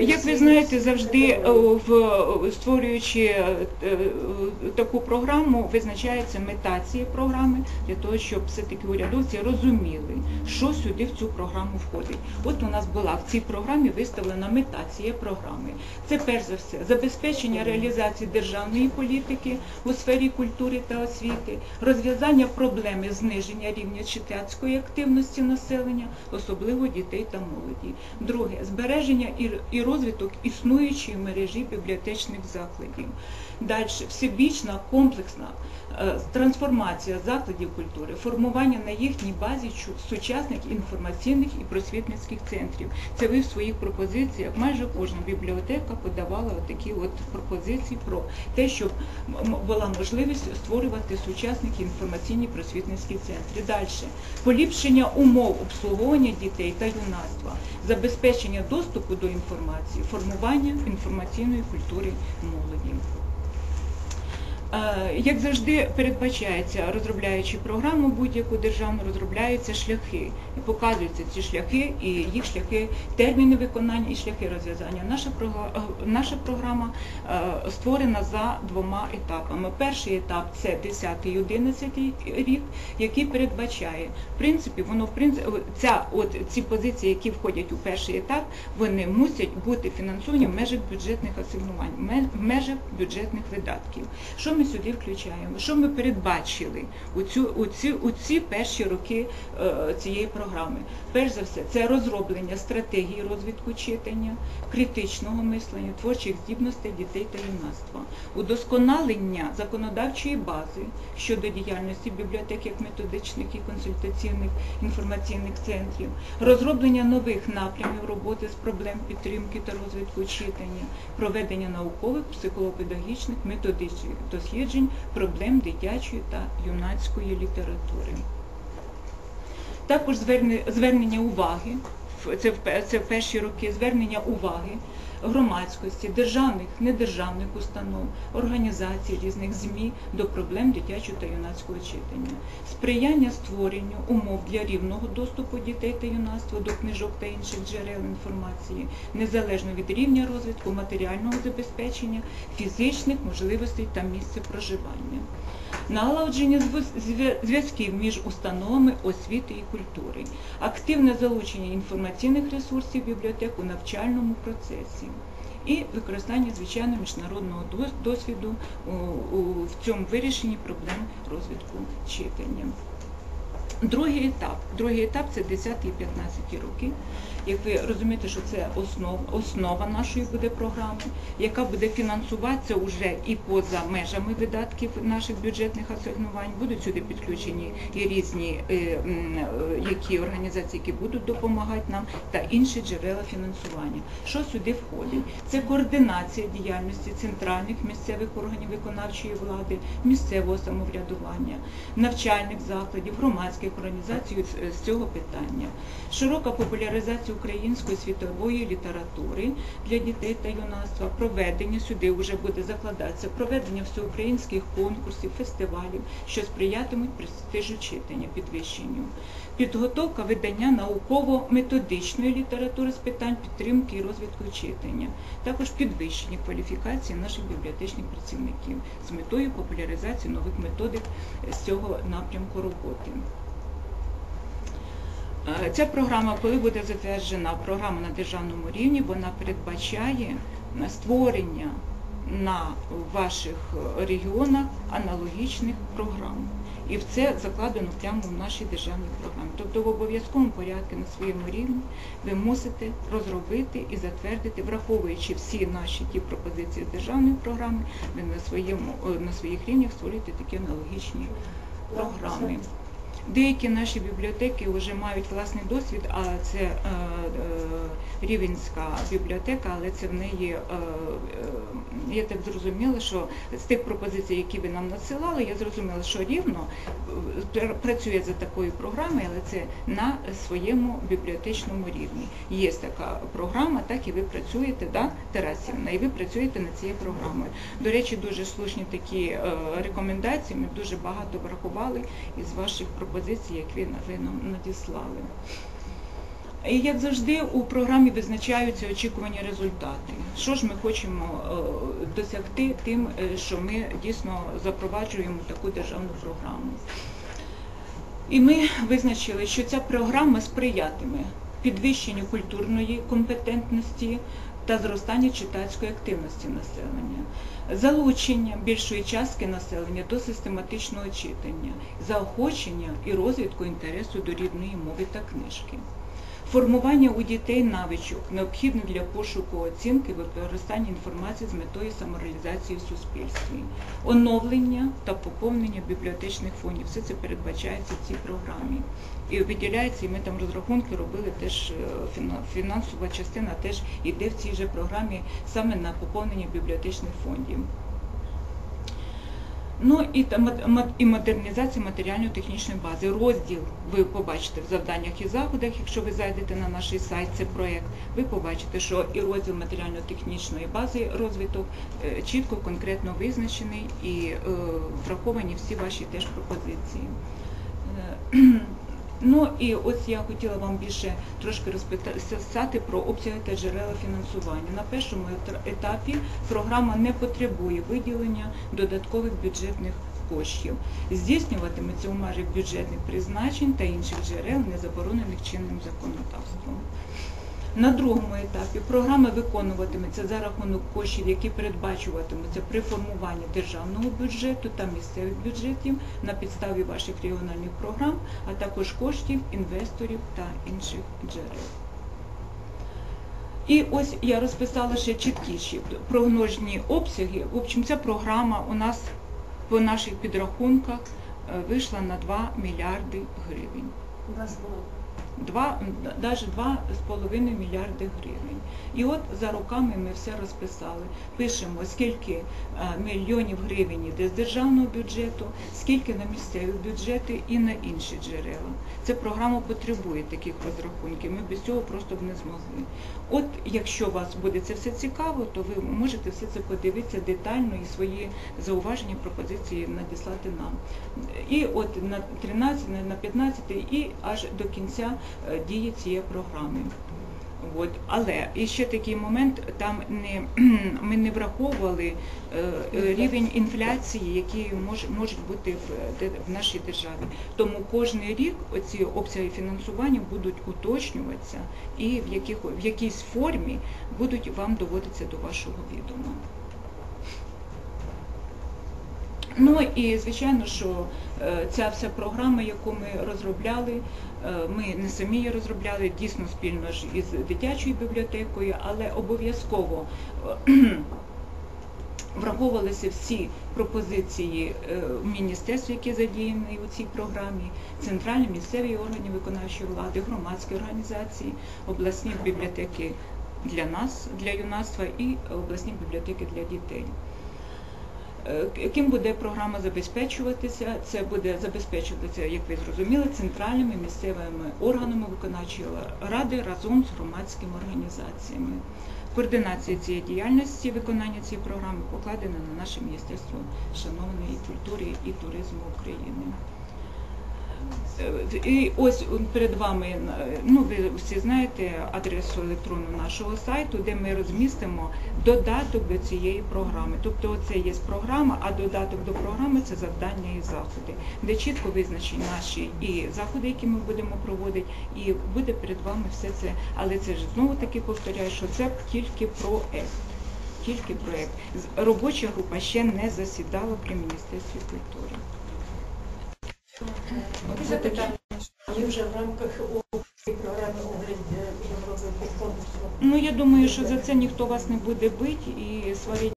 Як ви знаєте, завжди е, в створюючи е, таку програму, визначається мета цієї програми для того, щоб все-таки урядовці розуміли, що сюди в цю програму входить. От у нас була в цій програмі виставлена мета цієї програми. Це перш за все забезпечення реалізації державної політики у сфері культури та освіти, розв'язання проблеми зниження рівня читацької активності населення, особливо дітей та молоді. Друге збереження і- і розвиток існуючої мережі бібліотечних закладів. Далі всебічна комплексна е, трансформація закладів культури, формування на їхній базі сучасних інформаційних і просвітницьких центрів. Це ви в своїх пропозиціях, майже кожна бібліотека подавала такі от пропозиції про те, щоб була можливість створювати сучасні інформаційні просвітницькі центри. Далі поліпшення умов обслуговування дітей та юнацтва, забезпечення доступу до інформації, формування інформаційної культури молоді. Е, Як завжди передбачається, розробляючи програму будь-яку державну, розробляються шляхи і показуються ці шляхи і їх шляхи, терміни виконання і шляхи розв'язання. Наша е, програма е, створена за двома етапами. Перший етап це 10-11 рік, який передбачає в принципі, воно в принципі ця от ці позиції, які входять у перший етап, вони мусять бути фінансовані в межах бюджетних асигнувань, в межах бюджетних видатків. Що ми сюди включаємо? Що ми передбачили у цю у ці у ці перші роки е, цієї програми? Перш за все, це розроблення стратегії розвитку читання, критичного мислення, творчих здібностей дітей та юнацтва, удосконалення законодавчої бази щодо діяльності бібліотек як методичних і консультаційних інформаційних центрів, розроблення нових напрямів роботи з проблем підтримки та розвитку читання, проведення наукових, психолого-педагогічних, методичних досліджень проблем дитячої та юнацької літератури. Також зверне- звернення уваги, це в, це в перші роки, звернення уваги громадськості, державних, недержавних установ, організацій різних ЗМІ до проблем дитячого та юнацького читання, сприяння створенню умов для рівного доступу дітей та юнацтва до книжок та інших джерел інформації, незалежно від рівня розвитку, матеріального забезпечення, фізичних можливостей та місця проживання налагодження зв'язків між установами освіти і культури, активне залучення інформаційних ресурсів бібліотек у навчальному процесі і використання звичайно міжнародного досвіду в цьому вирішенні проблем розвитку читання. Другий етап. Другий етап це 10 і 15 роки. Як ви розумієте, що це основа, основа нашої буде програми, яка буде фінансуватися вже і поза межами видатків наших бюджетних асигнувань. Будуть сюди підключені і різні е, е, які організації, які будуть допомагати нам, та інші джерела фінансування. Що сюди входить? Це координація діяльності центральних місцевих органів виконавчої влади, місцевого самоврядування, навчальних закладів, громадських організацій з- з цього питання, широка популяризація української світової літератури для дітей та юнацтва, проведення сюди вже буде закладатися, проведення всеукраїнських конкурсів, фестивалів, що сприятимуть престижу читання, підвищенню, підготовка видання науково-методичної літератури з питань підтримки і розвитку читання, також підвищення кваліфікації наших бібліотечних працівників з метою популяризації нових методик з цього напрямку роботи. Е, Ця програма, коли буде затверджена програма на державному рівні, вона передбачає створення на ваших регіонах аналогічних програм. І в це закладено прямо в нашій державній програмі. Тобто в обов'язковому порядку на своєму рівні ви мусите розробити і затвердити, враховуючи всі наші ті пропозиції з державної програми, ви на своєму е, на своїх рівнях створюєте такі аналогічні програми. Деякі наші бібліотеки вже мають власний досвід, а це е, е, Рівенська бібліотека, але це в неї, е, я так зрозуміла, що з тих пропозицій, які ви нам надсилали, я зрозуміла, що рівно працює за такою програмою, але це на своєму бібліотечному рівні. Є така програма, так і ви працюєте, да, Тарасівна, і ви працюєте над цією програмою. До речі, дуже слушні такі рекомендації, ми дуже багато врахували із ваших пропозицій, які ви ви нам надіслали. І як завжди у програмі визначаються очікувані результати. Що ж ми хочемо е, досягти тим, е, що ми дійсно запроваджуємо таку державну програму. І ми визначили, що ця програма сприятиме підвищенню культурної компетентності та зростання читацької активності населення, залучення більшої частки населення до систематичного читання, заохочення і розвитку інтересу до рідної мови та книжки. Формування у дітей навичок необхідне для пошуку оцінки використання інформації з метою самореалізації в суспільстві, оновлення та поповнення бібліотечних фондів. Все це передбачається в цій програмі. І виділяється, і ми там розрахунки робили теж е, фінансова частина теж йде в цій же програмі саме на поповнення бібліотечних фондів. Ну і, і модернізація матеріально-технічної бази. Розділ ви побачите в завданнях і заходах, якщо ви зайдете на наш сайт, це проект, ви побачите, що і розділ матеріально-технічної бази розвиток е, чітко, конкретно визначений і е, враховані всі ваші теж пропозиції. Ну і ось я хотіла вам більше трошки розписати про обсяги та джерела фінансування. На першому етапі програма не потребує виділення додаткових бюджетних коштів. Здійснюватиметься у межах бюджетних призначень та інших джерел, не заборонених чинним законодавством. На другому етапі програма виконуватиметься за рахунок коштів, які передбачуватимуться при формуванні державного бюджету та місцевих бюджетів на підставі ваших регіональних програм, а також коштів інвесторів та інших джерел. І ось я розписала ще чіткіші прогнозні обсяги. В общем, ця програма у нас по наших підрахунках е, вийшла на 2 мільярди гривень. Два, навіть 2,5 мільярди гривень. І от за роками ми все розписали. Пишемо, скільки е, мільйонів гривень йде з державного бюджету, скільки на місцеві бюджети і на інші джерела. Ця програма потребує таких розрахунків. Ми без цього просто б не змогли. От якщо вас буде це все цікаво, то ви можете все це подивитися детально і свої зауваження, пропозиції надіслати нам. І от на 13, на 15 і аж до кінця дії цієї програми. От. Але і ще такий момент, там не, ми не враховували е, е, рівень інфляції, який може, бути в, в нашій державі. Тому кожен рік оці обсяги фінансування будуть уточнюватися і в, яких, в якійсь формі будуть вам доводитися до вашого відома. Ну і звичайно, що е, ця вся програма, яку ми розробляли, е, ми не самі її розробляли, дійсно спільно ж із дитячою бібліотекою, але обов'язково е, враховувалися всі пропозиції е, міністерств, які задіяні у цій програмі, центральні місцеві органи виконавчої влади, громадські організації, обласні бібліотеки для нас, для юнацтва і обласні бібліотеки для дітей. Е, Ким буде програма забезпечуватися? Це буде забезпечуватися, як ви зрозуміли, центральними місцевими органами виконавчої ради разом з громадськими організаціями. Координація цієї діяльності, виконання цієї програми покладена на наше Міністерство шановної культури і туризму України. І ось перед вами, ну ви всі знаєте адресу електронну нашого сайту, де ми розмістимо додаток до цієї програми. Тобто це є програма, а додаток до програми це завдання і заходи, де чітко визначені наші і заходи, які ми будемо проводити, і буде перед вами все це. Але це ж знову таки повторяю, що це тільки проект. Тільки проект. Робоча група ще не засідала при Міністерстві культури. Оце таке. є вже в рамках програми огляд розвитку конкурсу. Ну я думаю, що за це ніхто вас не буде бити і сварити